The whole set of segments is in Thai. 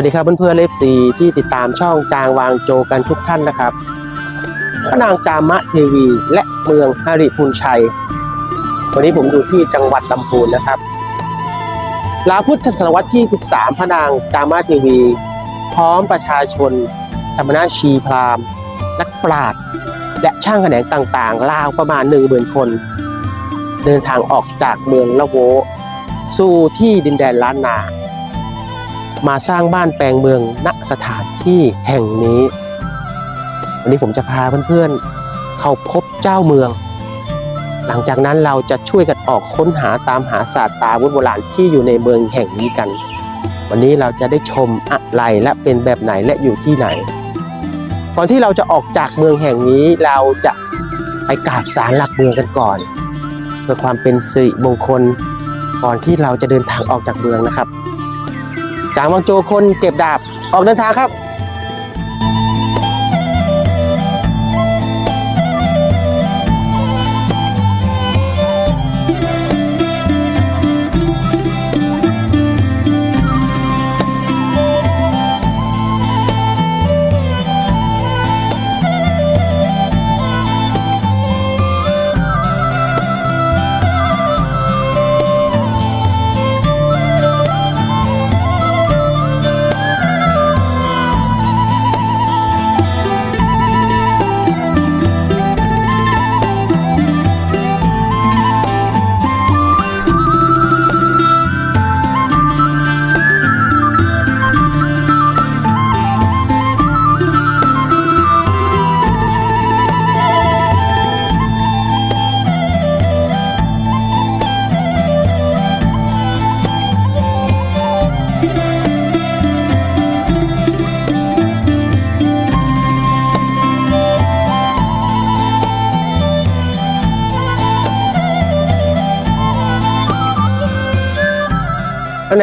สวัสดีครับเพื่อนๆเลฟซีที่ติดตามช่องจางวางโจกันทุกท่านนะครับพระนางกามะเทวีและเมืองฮาริพูนชัย วันนี้ผมอยู่ที่จังหวัดลำพูนนะครับลาพุทธศตวรรษที่ 13 พระนางกามะเทวี พร้อมประชาชน สมณะชีพราหมณ์นักปราชญ์และช่างแขนงต่างๆ ราวประมาณ1 0,000คน เดินทางออกจากเมืองละโว สู่ที่ดินแดนล้านนา มาสร้างบ้านแปลงเมืองณสถานที่แห่งนี้ วันนี้ผมจะพาเพื่อนๆ เข้าพบเจ้าเมือง หลังจากนั้นเราจะช่วยกันออกค้นหาตามหาศาสตร์ตาวุธโบราณที่อยู่ในเมืองแห่งนี้กัน วันนี้เราจะได้ชมอะไรและเป็นแบบไหนและอยู่ที่ไหนก่อนที่เราจะออกจากเมืองแห่งนี้เราจะไปกราบศาลหลักเมืองกันก่อน เพื่อความเป็นสิริมงคลก่อนที่เราจะเดินทางออกจากเมืองนะครับ จากวังโจคนเก็บดาบออกเดินทางครับ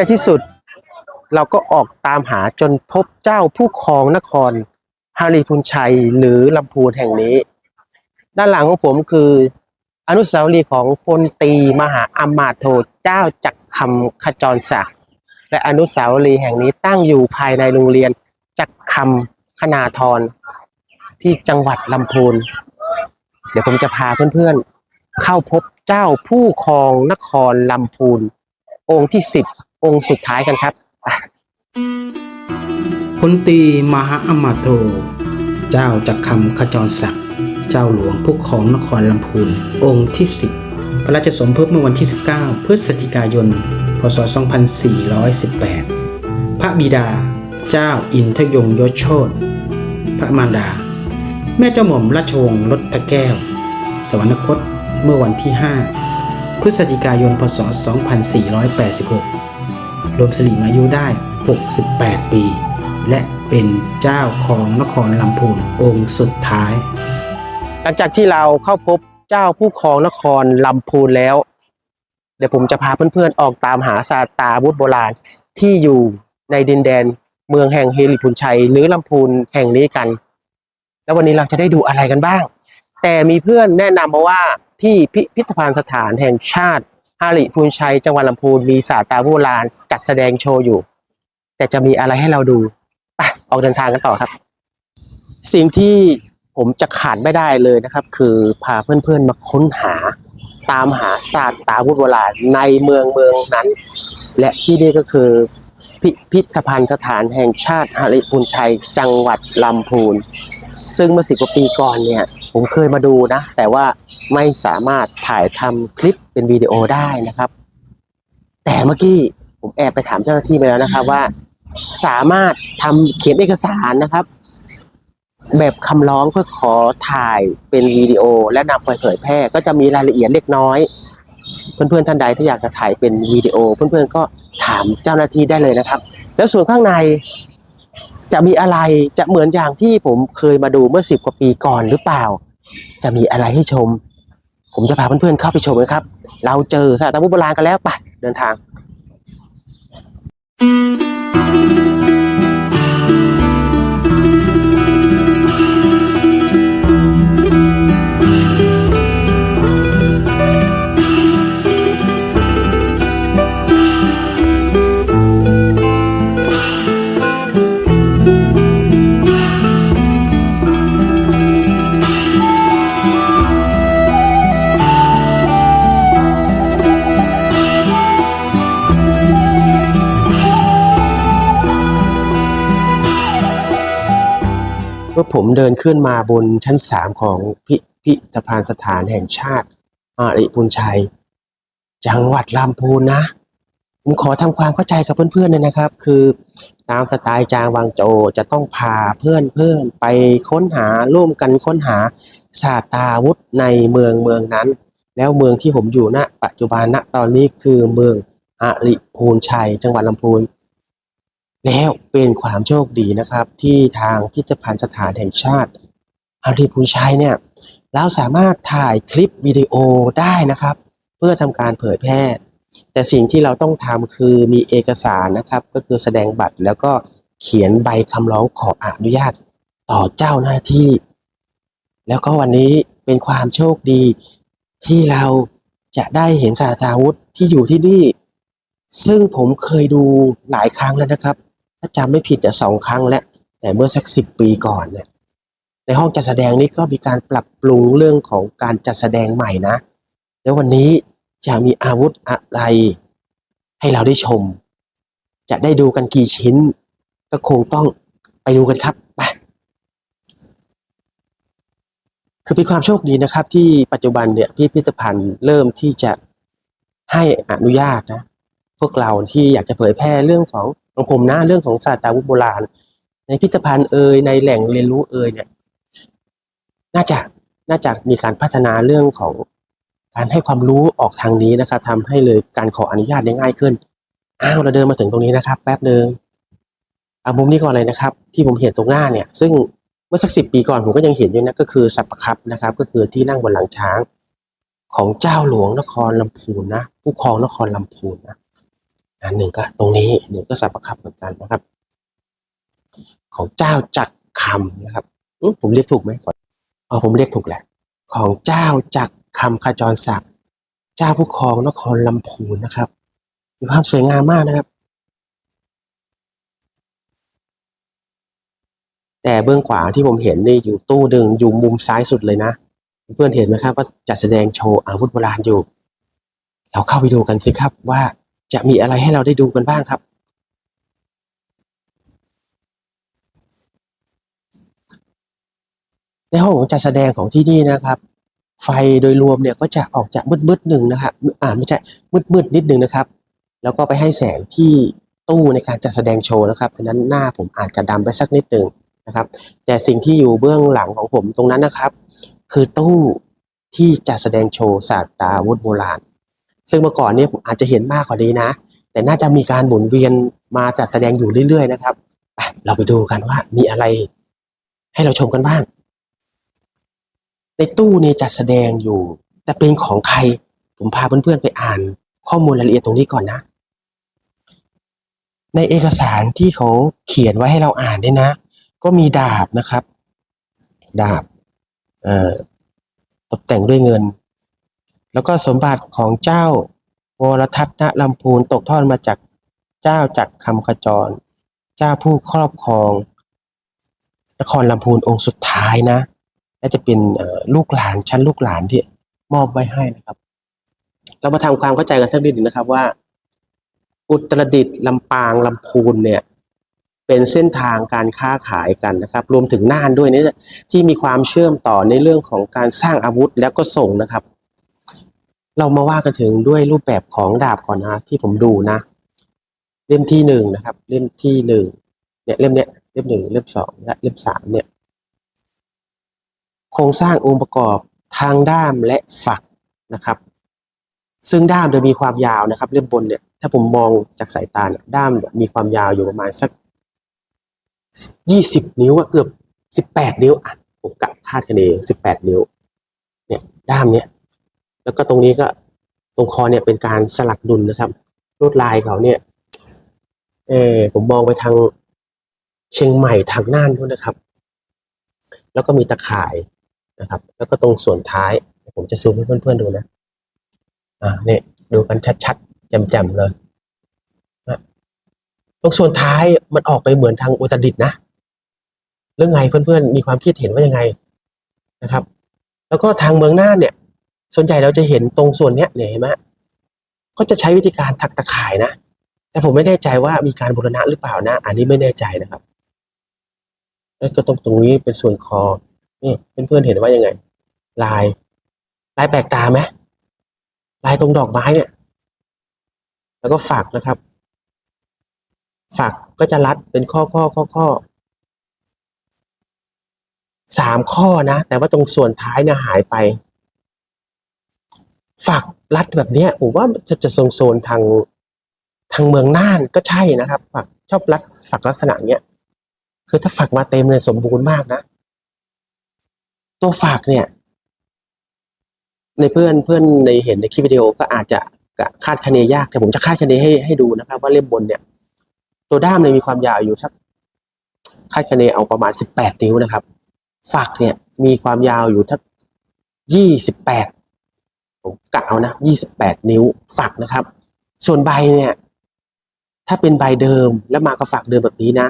ในที่สุด เราก็ออกตามหาจนพบเจ้าผู้ครองนครฮาริพุนชัยหรือลำพูนแห่งนี้ ด้านหลังของผมคืออนุสาวรีย์ของพลตีมหาอำมาตโทเจ้าจักรคำขจรศักดิ์และอนุสาวรีย์แห่งนี้ตั้งอยู่ภายในโรงเรียนจักรคำคณาธรที่จังหวัดลำพูน เดี๋ยวผมจะพาเพื่อนๆ เข้าพบเจ้าผู้ครองนครลำพูน องค์ที่สิบ องค์สุดท้ายกันครับพลตีมหาอมาตย์โทเจ้าจักรคำขจรศักดิ์เจ้าหลวงผู้ของนครลำพูนองค์ที่ 10 พระราชสมภพเมื่อวันที่ 19 พฤศจิกายน พศ 2418 พระบิดา เจ้าอินทยงยศโชตพระมารดา แม่เจ้าหม่อมราชวงศ์รถแก้ว สวรรคตเมื่อวันที่ 5 พฤศจิกายน พศ 2486 รวมสิริอายุได้ 68 ปี และเป็นเจ้าของนครลำพูนองค์สุดท้าย หลังจากที่เราเข้าพบเจ้าผู้ครองนครลำพูนแล้ว เดี๋ยวผมจะพาเพื่อนๆออกตามหาซาตาวุธโบราณที่อยู่ในดินแดนเมืองแห่งเฮลิพุนชัย หรือลำพูนแห่งนี้กัน แล้ววันนี้เราจะได้ดูอะไรกันบ้าง แต่มีเพื่อนแนะนำมาว่าที่พิพิธภัณฑ์สถานแห่งชาติ ฮาริพูนชัยจังหวัดลำพูนมีซาตาโบราณจัดแสดงโชว์อยู่ แต่จะมีอะไรให้เราดูไปออกเดินทางกันต่อครับ สิ่งที่ผมจะขาดไม่ได้เลยนะครับ คือพาเพื่อนๆมาค้นหา ตามหาศาสตราวุธโบราณในเมืองเมืองนั้น และที่นี่ก็คือพิพิธภัณฑ์สถานแห่งชาติหริพูนชัย จังหวัดลำพูน ซึ่งเมื่อสิบกว่าปีก่อนเนี่ย ผมเคยมาดูนะ แต่ว่า ไม่สามารถถ่ายทำคลิปเป็นวิดีโอได้นะครับ แต่เมื่อกี้ผมแอบไปถามเจ้าหน้าที่ไปแล้วนะครับว่า สามารถทำเขียนเอกสารนะครับ แบบคำร้องเพื่อขอถ่ายเป็นวิดีโอ และนำไปเผยแพร่ ก็จะมีรายละเอียดเล็กน้อย เพื่อนๆท่านใดที่อยากจะถ่ายเป็นวิดีโอ เพื่อนๆก็ถามเจ้าหน้าที่ได้เลยนะครับ แล้วส่วนข้างในจะมีอะไรจะเหมือนอย่างที่ผมเคยมาดูเมื่อสิบกว่าปีก่อนหรือเปล่า จะมีอะไรให้ชม ผมจะพาเพื่อนๆเข้าไปชมนะครับ เราเจอสถานโบราณกันแล้วไปเดินทาง ผมเดินขึ้นมาบนชั้นสามของพิพิธภัณฑ์สถานแห่งชาติอาริพุนชัย จังหวัดลำพูนนะผมขอทำความเข้าใจกับเพื่อนๆเลยนะครับ คือตามสไตล์จางวางโจจะต้องพาเพื่อนๆไปค้นหาร่วมกันค้นหาศาสตาวุธในเมืองเมืองนั้น แล้วเมืองที่ผมอยู่ณปัจจุบันณตอนนี้คือเมืองอาริพูนชัย จังหวัดลำพูน แล้วเป็นความโชคดีนะครับ ที่ทางพิพิธภัณฑ์สถานแห่งชาติอาริพูชัยเนี่ยเราสามารถถ่ายคลิปวิดีโอได้นะครับ เพื่อทำการเผยแพร่ แต่สิ่งที่เราต้องทำคือมีเอกสารนะครับ ก็คือแสดงบัตรแล้วก็เขียนใบคำร้องขออนุญาตต่อเจ้าหน้าที่ แล้วก็วันนี้เป็นความโชคดีที่เราจะได้เห็นสาธาวุธที่อยู่ที่นี่ ซึ่งผมเคยดูหลายครั้งแล้วนะครับ ถ้าจำไม่ผิดจะสองครั้งแล้วแต่เมื่อสักสิบปีก่อนเนี่ยในห้องจัดแสดงนี้ก็มีการปรับปรุงเรื่องของการจัดแสดงใหม่นะ แล้ววันนี้จะมีอาวุธอะไร ให้เราได้ชม จะได้ดูกันกี่ชิ้น ก็คงต้องไปดูกันครับไปคือเป็นความโชคดีนะครับ ที่ปัจจุบันเนี่ยพิพิธภัณฑ์เริ่มที่จะให้อนุญาตนะ พวกเราที่อยากจะเผยแพร่เรื่องของของผมนะเรื่องของศาสตราวุธโบราณ ในพิพิธภัณฑ์เอ่ยในแหล่งเรียนรู้เอ่ยเนี่ยน่าจะน่าจะมีการพัฒนาเรื่องของการให้ความรู้ออกทางนี้นะครับทำให้เลยการขออนุญาตได้ง่ายขึ้นอ้าวเราเดินมาถึงตรงนี้นะครับ แป๊บหนึ่งเอามุมนี้ก่อนเลยนะครับ ที่ผมเห็นตรงหน้าเนี่ย ซึ่งเมื่อสักสิบปีก่อนผมก็ยังเห็นอยู่นะก็คือสัปปะครับนะครับ ก็คือที่นั่งบนหลังช้างของเจ้าหลวงนครลำพูนนะผู้ครองนครลำพูนนะ อันหนึ่งก็ตรงนี้หนึ่งก็สัปปะคับเหมือนกันนะครับ ของเจ้าจักรคำนะครับผมเรียกถูกไหมขออ๋อผมเรียกถูกแหละ ของเจ้าจักรคำขจรศักดิ์เจ้าผู้ครองนครลำพูนนะครับมีความสวยงามมากนะครับ แต่เบื้องขวาที่ผมเห็นนี่อยู่ตู้หนึ่งอยู่มุมซ้ายสุดเลยนะ เพื่อนเห็นไหมครับว่าจัดแสดงโชว์อาวุธโบราณอยู่ เราเข้าไปดูกันสิครับว่า จะมีอะไรให้เราได้ดูกันบ้างครับ ในห้องของจัดแสดงของที่นี่นะครับ ไฟโดยรวมเนี่ยก็จะออกจากมืดๆหนึ่งนะครับอ่าไม่ใช่มืดๆนิดนึงนะครับ แล้วก็ไปให้แสงที่ตู้ในการจัดแสดงโชว์นะครับฉะนั้นหน้าผมอาจจะดำไปสักนิดหนึ่งนะครับ แต่สิ่งที่อยู่เบื้องหลังของผมตรงนั้นนะครับ คือตู้ที่จัดแสดงโชว์ศาสตราวุธโบราณ ซึ่งเมื่อก่อนเนี่ยผมอาจจะเห็นมากกว่านี้นะ แต่น่าจะมีการหมุนเวียนมาจัดแสดงอยู่เรื่อยๆนะครับเราไปดูกันว่ามีอะไร ให้เราชมกันบ้าง ในตู้นี้จัดแสดงอยู่ แต่เป็นของใครผมพาเพื่อนๆไปอ่านข้อมูลรายละเอียดตรงนี้ก่อนนะ ในเอกสารที่เขาเขียนไว้ให้เราอ่านเนี่ยนะ ก็มีดาบนะครับ ดาบตกแต่งด้วยเงิน แล้วก็สมบัติของเจ้าวรทัตนลำพูนตกทอดมาจากเจ้าจักรคำขจร เจ้าผู้ครอบครอง นครลำพูนองค์สุดท้ายนะน่าจะเป็นลูกหลานชั้นลูกหลานที่มอบไว้ให้นะครับ เรามาทำความเข้าใจกันสักนิดหนึ่งนะครับว่า อุตรดิตถ์ลำปางลำพูนเนี่ยเป็นเส้นทางการค้าขายกันนะครับ รวมถึงน่านด้วยเนี่ยที่มีความเชื่อมต่อในเรื่องของการสร้างอาวุธแล้วก็ส่งนะครับ เรามาว่ากันถึงด้วยรูปแบบของดาบก่อนนะที่ผมดูนะ เล่มที่หนึ่งนะครับ เล่มที่หนึ่งเนี่ยเล่มเนี้ยเล่มหนึ่งเล่มสองและเล่มสามเนี่ยโครงสร้างองค์ประกอบทางด้ามและฝักนะครับ ซึ่งด้ามจะมีความยาวนะครับ เล่มบนเนี่ยถ้าผมมองจากสายตาเนี่ยด้ามมีความยาวอยู่ประมาณสักยี่สิบนิ้วอะเกือบสิบแปดนิ้วอะผมกะคาดคะเนสิบแปดนิ้ว เนี่ยด้ามเนี่ย แล้วก็ตรงนี้ก็ตรงคอเนี่ยเป็นการสลักดุลนะครับลวดลายเขาเนี่ย เออผมมองไปทางเชียงใหม่ทางน่านด้วยนะครับ แล้วก็มีตะข่ายนะครับ แล้วก็ตรงส่วนท้าย ผมจะซูมให้เพื่อนๆดูนะ อ่าเนี่ยดูกันชัดๆแจ่มๆเลยนะตรงส่วนท้ายมันออกไปเหมือนทางอุตรดิตนะเรื่องไงเพื่อนๆมีความคิดเห็นว่ายังไงนะครับ แล้วก็ทางเมืองน่านเนี่ย ส่วนใหญ่เราจะเห็นตรงส่วนเนี้ยเนี่ยเห็นไหมก็จะใช้วิธีการถักตะข่ายนะ แต่ผมไม่แน่ใจว่ามีการบูรณะหรือเปล่านะ อันนี้ไม่แน่ใจนะครับ แล้วก็ตรงตรงนี้เป็นส่วนคอ นี่เพื่อนๆเห็นว่ายังไง ลาย ลายแปลกตาไหมลายตรงดอกไม้เนี่ย แล้วก็ฝักนะครับ ฝักก็จะรัดเป็นข้อข้อข้อข้อสามข้อนะ แต่ว่าตรงส่วนท้ายเนี่ยหายไป ฝักรัดแบบเนี้ยผมว่าจะจะทรงโซนทางทางเมืองน่านก็ใช่นะครับฝักชอบรัดฝักลักษณะเนี้ยคือถ้าฝักมาเต็มเลยสมบูรณ์มากนะ ตัวฝักเนี่ย ในเพื่อนเพื่อนในเห็นในคลิปวิดีโอก็อาจจะคาดคะเนยากแต่ผมจะคาดคะเนให้ให้ดูนะครับ ว่าเล่มบนเนี่ย ตัวด้ามเนี่ยมีความยาวอยู่สักคาดคะเนเอาประมาณสิบแปดนิ้วนะครับฝักเนี่ยมีความยาวอยู่ทักยี่สิบแปด ผมกะเอานะยี่สิบแปดนิ้วฝักนะครับ ส่วนใบเนี่ย ถ้าเป็นใบเดิมแล้วมากับฝักเดิมแบบนี้นะ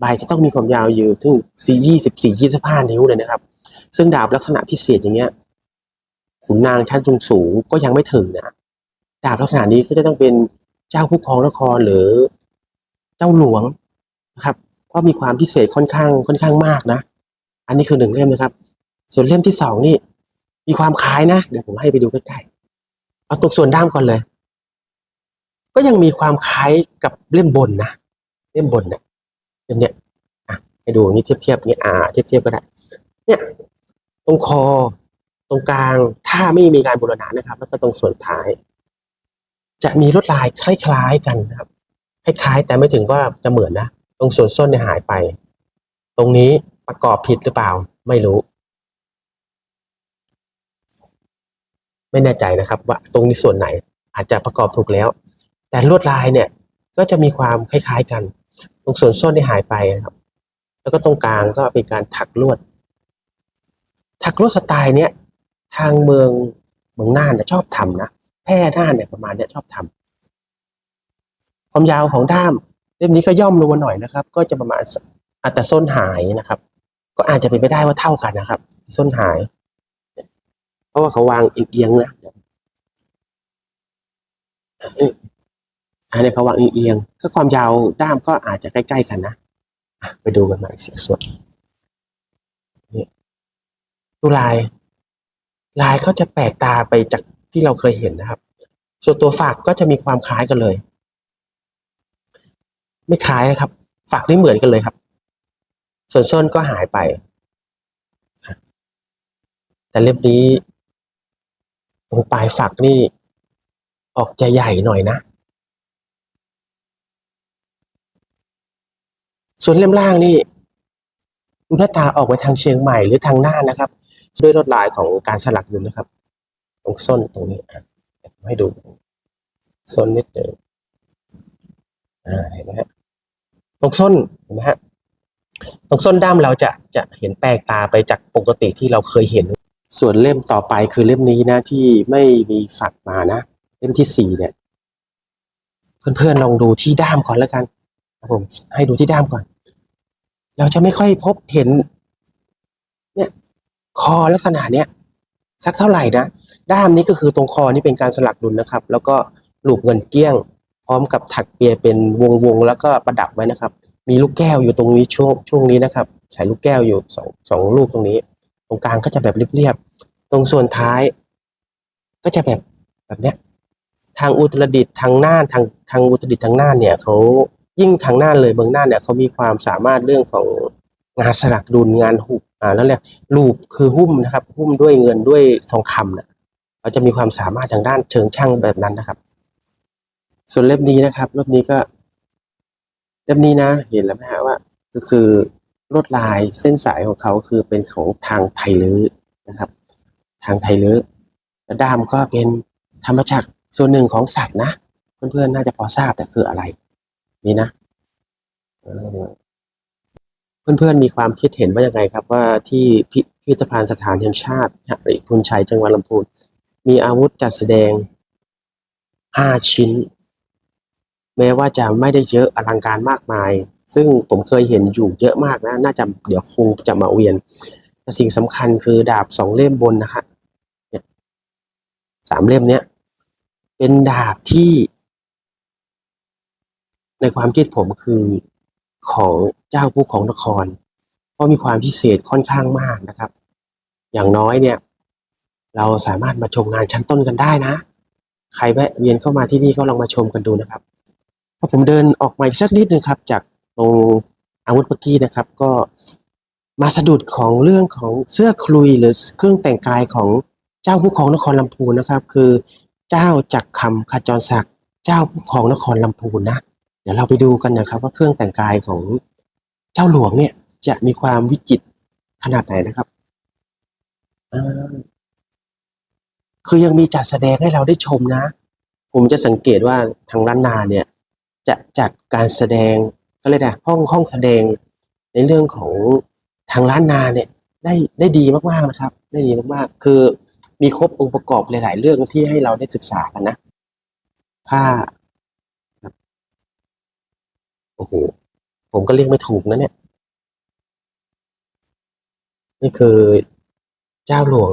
ใบจะต้องมีความยาวอยู่ถึงสี่ยี่สิบสี่ยี่สิบห้านิ้วเลยนะครับ ซึ่งดาบลักษณะพิเศษอย่างเงี้ยขุนนางชั้นสูงสูงก็ยังไม่ถึงนะดาบลักษณะนี้ก็จะต้องเป็นเจ้าผู้ครองนครหรือเจ้าหลวงนะครับ เพราะมีความพิเศษค่อนข้างค่อนข้างมากนะ อันนี้คือหนึ่งเล่มนะครับ ส่วนเล่มที่สองนี่ มีความคล้ายนะ เดี๋ยวผมให้ไปดูใกล้ๆ เอาตรงส่วนด้ามก่อนเลย ก็ยังมีความคล้ายกับเล่มบนนะ เล่มบนเนี่ยเล่มเนี้ยอะให้ดูนี้เทียบเทียบๆนี้อ่า เทียบเทียบๆก็ได้ เนี่ย ตรงคอ ตรงกลาง ถ้าไม่มีการบูรณะนะครับ แล้วก็ตรงส่วนท้าย จะมีลวดลายคล้ายๆกันนะครับ คล้ายๆ แต่ไม่ถึงว่าจะเหมือนนะ ตรงส่วนส้นเนี่ยหายไป ตรงนี้ประกอบผิดหรือเปล่า ไม่รู้ ไม่แน่ใจนะครับว่าตรงนี้ส่วนไหนอาจจะประกอบถูกแล้ว แต่ลวดลายเนี่ยก็จะมีความคล้ายๆกัน ตรงส่วนส้นที่หายไปนะครับ แล้วก็ตรงกลางก็เป็นการถักลวด ถักลวดสไตล์เนี้ยทางเมืองเมืองน่านเนี่ยชอบทำนะแพร่น่านเนี่ยประมาณเนี้ยชอบทำความยาวของด้ามเล่มนี้ก็ย่อมลงมาหน่อยนะครับ ก็จะประมาณอัตราส้นหายนะครับ ก็อาจจะเป็นไปได้ว่าเท่ากันนะครับ ส้นหาย เพราะว่าเขาวางเอียงๆนะอันนี้เขาวางเอียงๆก็ความยาวด้ามก็อาจจะใกล้ๆกันนะไปดูกันมาอีกสิส่วนนี่ดูลาย ลายเขาจะแปลกตาไปจากที่เราเคยเห็นนะครับ ส่วนตัวฝักก็จะมีความคล้ายกันเลย ไม่คล้ายนะครับฝักนี่เหมือนกันเลยครับ ส่วนส้นก็หายไป แต่เล่มนี้ ตรงปลายฝักนี่ ออกจะใหญ่หน่อยนะ ส่วนเล่มล่างนี่หน้าตาออกไปทางเชียงใหม่หรือทางหน่านะครับ ด้วยลวดลายของการสลักอยู่นะครับ ตรงส้นตรงนี้ให้ดูส้นนิดเดียวอ่าเห็นไหมฮะตรงส้นเห็นไหมฮะตรงส้นด้ามเราจะจะเห็นแปลกตาไปจากปกติที่เราเคยเห็น ส่วนเล่มต่อไปคือเล่มนี้นะที่ไม่มีฝักมานะ เล่มที่สี่เนี่ย เพื่อนๆลองดูที่ด้ามก่อนแล้วกันผมให้ดูที่ด้ามก่อน เราจะไม่ค่อยพบเห็น เนี่ยคอลักษณะเนี้ยสักเท่าไหร่นะด้ามนี้ก็คือตรงคอนี่เป็นการสลักดุลนะครับ แล้วก็ลูกเงินเกี้ยง พร้อมกับถักเปียเป็นวงวงๆแล้วก็ประดับไว้นะครับ มีลูกแก้วอยู่ตรงนี้ช่วงช่วงนี้นะครับ ใส่ลูกแก้วอยู่สองสองลูกตรงนี้ ตรงกลางก็จะแบบเรียบๆ ตรงส่วนท้าย ก็จะแบบแบบเนี้ย ทางอุตรดิตถ์ทางน่านทางทางอุตรดิตถ์ทางน่านเนี่ยเขายิ่งทางน่านเลยเมืองน่านเนี่ยเขามีความสามารถเรื่องของงานสลักดุลงานหุบอ่าแล้วเรียกลูปคือหุ้มนะครับ หุ้มด้วยเงินด้วยทองคำเนี่ยเขาจะมีความสามารถทางด้านเชิงช่างแบบนั้นนะครับ ส่วนเล่มนี้นะครับเล่มนี้ก็เล่มนี้นะ เห็นแล้วไหมฮะว่า ก็คือ ลวดลายเส้นสายของเขาคือเป็นของทางไทยลื้อนะครับ ทางไทยลื้อและด้ามก็เป็นธรรมจักรส่วนหนึ่งของสัตว์นะเพื่อนๆน่าจะพอทราบแต่คืออะไร นี่นะเพื่อนๆมีความคิดเห็นว่ายังไงครับ ว่าที่พิพิธภัณฑ์สถานแห่งชาติหริพุนชัยจังหวัดลำพูนมีอาวุธจัดแสดงห้าชิ้น แม้ว่าจะไม่ได้เยอะอลังการมากมาย ซึ่งผมเคยเห็นอยู่เยอะมากนะ น่าจะเดี๋ยวคงจะมาเวียนแต่สิ่งสำคัญคือดาบสองเล่มบนนะคะเนี่ยสามเล่มเนี้ยเป็นดาบที่ ในความคิดผมคือของเจ้าผู้ของนครเพราะมีความพิเศษค่อนข้างมากนะครับ อย่างน้อยเนี่ย เราสามารถมาชมงานชั้นต้นกันได้นะ ใครแวะเวียนเข้ามาที่นี่ก็ลองมาชมกันดูนะครับพอผมเดินออกมาอีกสักนิดนึงครับ จาก ตรงอาวุธเมื่อกี้นะครับ ก็มาสะดุดของเรื่องของเสื้อคลุยหรือเครื่องแต่งกายของเจ้าผู้ครองนครลำพูนนะครับ คือเจ้าจักรคำขจรศักดิ์เจ้าผู้ครองนครลำพูนนะเดี๋ยวเราไปดูกันนะครับ ว่าเครื่องแต่งกายของเจ้าหลวงเนี่ยจะมีความวิจิตรขนาดไหนนะครับคือยังมีจัดแสดงให้เราได้ชมนะ ผมจะสังเกตว่าทางล้านนาเนี่ย จะจัดการแสดง ก็เลยนะห้องห้องแสดงในเรื่องของทางล้านนาเนี่ยได้ได้ดีมากๆนะครับ ได้ดีมากๆ คือมีครบองค์ประกอบหลาย ๆ เรื่องที่ให้เราได้ศึกษากันนะผ้าโอ้โหผมก็เรียกไม่ถูกนะเนี่ย นี่คือเจ้าหลวง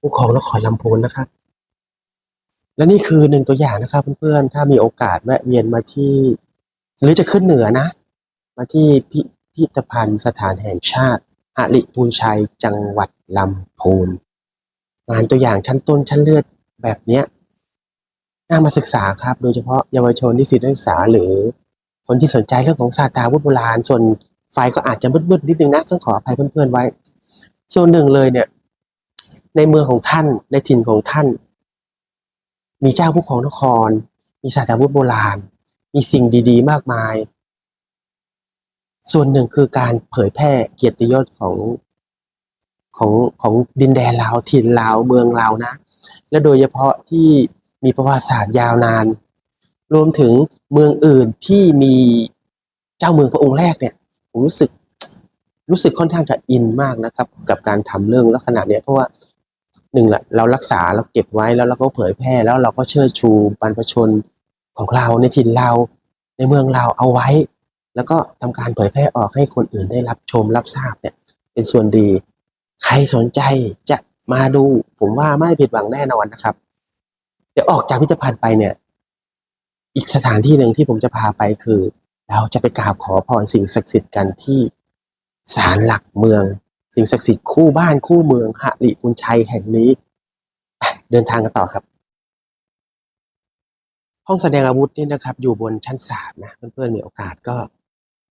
ผู้ครองนครลำพูนนะครับ และนี่คือหนึ่งตัวอย่างนะครับเพื่อนๆ ถ้ามีโอกาสแวะเวียนมาที่ หรือจะขึ้นเหนือนะ มาที่พิพิธภัณฑ์สถานแห่งชาติหริปูนชัยจังหวัดลำพูนงานตัวอย่างชั้นต้นชั้นเลือดแบบเนี้ยน่ามาศึกษาครับ โดยเฉพาะเยาวชนนิสิตนักศึกษาหรือ คนที่สนใจเรื่องของศาสตราวุธโบราณ ส่วนไฟก็อาจจะมืดๆนิดนึงนะต้องขออภัยเพื่อนๆไว้ ส่วนหนึ่งเลยเนี่ย ในเมืองของท่านในถิ่นของท่าน มีเจ้าผู้ครองนคร มีศาสตราวุธโบราณ มีสิ่งดี ๆ มากมาย ส่วนหนึ่งคือการเผยแพร่เกียรติยศของของของดินแดนเราถิ่นเราเมืองเรานะ และโดยเฉพาะที่มีประวัติศาสตร์ยาวนาน รวมถึงเมืองอื่นที่มีเจ้าเมืองพระองค์แรกเนี่ยผมรู้สึกรู้สึกค่อนข้างจะอินมากนะครับ กับการทำเรื่องลักษณะเนี้ยเพราะว่าหนึ่งแหละเรารักษาเราเก็บไว้แล้วเราก็เผยแพร่แล้วเราก็เชิดชูบรรพชน ของเราในถิ่นเราในเมืองเราเอาไว้ แล้วก็ทำการเผยแพร่ออกให้คนอื่นได้รับชมรับทราบเนี่ยเป็นส่วนดี ใครสนใจจะมาดู ผมว่าไม่ผิดหวังแน่นอนนะครับ เดี๋ยวออกจากพิพิธภัณฑ์ไปเนี่ย อีกสถานที่หนึ่งที่ผมจะพาไปคือ เราจะไปกราบขอพรสิ่งศักดิ์สิทธิ์กันที่ศาลหลักเมือง สิ่งศักดิ์สิทธิ์คู่บ้านคู่เมืองหริปุญชัยแห่งนี้ เดินทางกันต่อครับ ห้องแสดงอาวุธนี่นะครับ อยู่บนชั้นสามนะเพื่อนๆมีโอกาสก็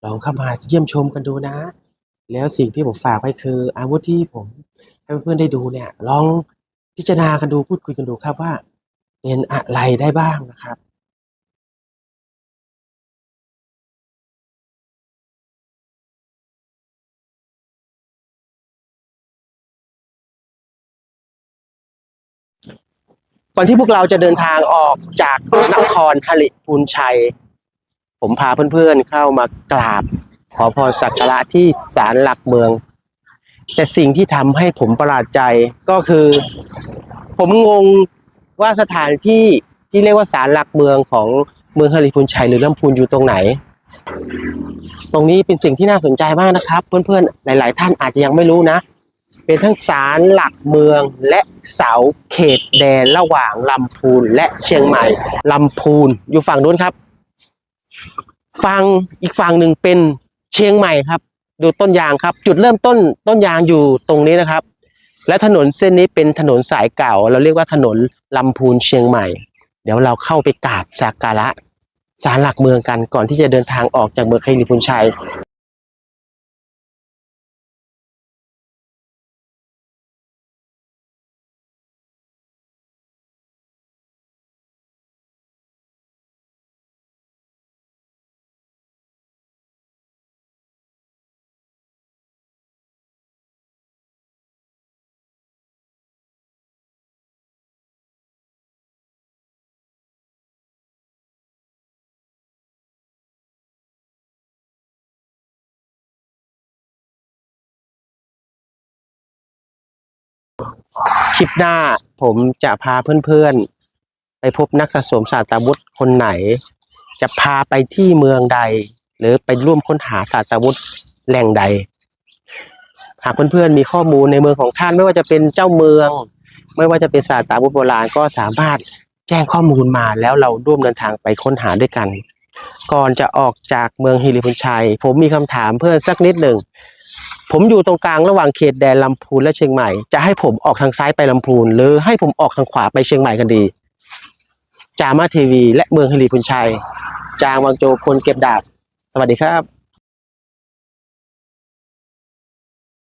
ลองเข้ามาเยี่ยมชมกันดูนะ แล้วสิ่งที่ผมฝากไว้คือ อาวุธที่ผมให้เพื่อนๆได้ดูเนี่ย ลองพิจารณากันดูพูดคุยกันดูครับว่าเป็นอะไรได้บ้างนะครับ ก่อนที่พวกเราจะเดินทางออกจากนครฮริพูนชัย ผมพาเพื่อนๆเข้ามากราบ ขอพรสักการะที่ศาลหลักเมือง แต่สิ่งที่ทำให้ผมประหลาดใจก็คือ ผมงงว่าสถานที่ที่เรียกว่าศาลหลักเมืองของเมืองฮริพูนชัยหรือลำพูนอยู่ตรงไหน ตรงนี้เป็นสิ่งที่น่าสนใจมากนะครับ เพื่อนๆหลาย ๆ ท่านอาจจะยังไม่รู้นะ เป็นทั้งศาลหลักเมืองและเสาเขตแดนระหว่างลำพูนและเชียงใหม่ลำพูนอยู่ฝั่งนู้นครับฝั่งอีกฝั่งหนึ่งเป็นเชียงใหม่ครับ ดูต้นยางครับ จุดเริ่มต้นต้นยางอยู่ตรงนี้นะครับ และถนนเส้นนี้เป็นถนนสายเก่า เราเรียกว่าถนนลำพูนเชียงใหม่ เดี๋ยวเราเข้าไปกราบสักการะศาลหลักเมืองกันก่อนที่จะเดินทางออกจากเมืองไคลิพุนชัย คลิปหน้าผมจะพาเพื่อนๆ ไปพบนักสะสมศาสตราวุธคนไหน จะพาไปที่เมืองใด หรือไปร่วมค้นหาศาสตราวุธแหล่งใด หากเพื่อนๆมีข้อมูลในเมืองของท่านไม่ว่าจะเป็นเจ้าเมือง ไม่ว่าจะเป็นศาสตราวุธโบราณก็สามารถแจ้งข้อมูลมาแล้วเราร่วมเดินทางไปค้นหาด้วยกัน ก่อนจะออกจากเมืองฮิริพุนชัย ผมมีคำถามเพื่อนสักนิดหนึ่ง ผมอยู่ตรงกลางระหว่างเขตแดนลำพูนและเชียงใหม่ จะให้ผมออกทางซ้ายไปลำพูน หรือให้ผมออกทางขวาไปเชียงใหม่กันดี จามาทีวี และเมืองฮลีพุนชัย จางวังโจคนเก็บดาบ สวัสดีครับ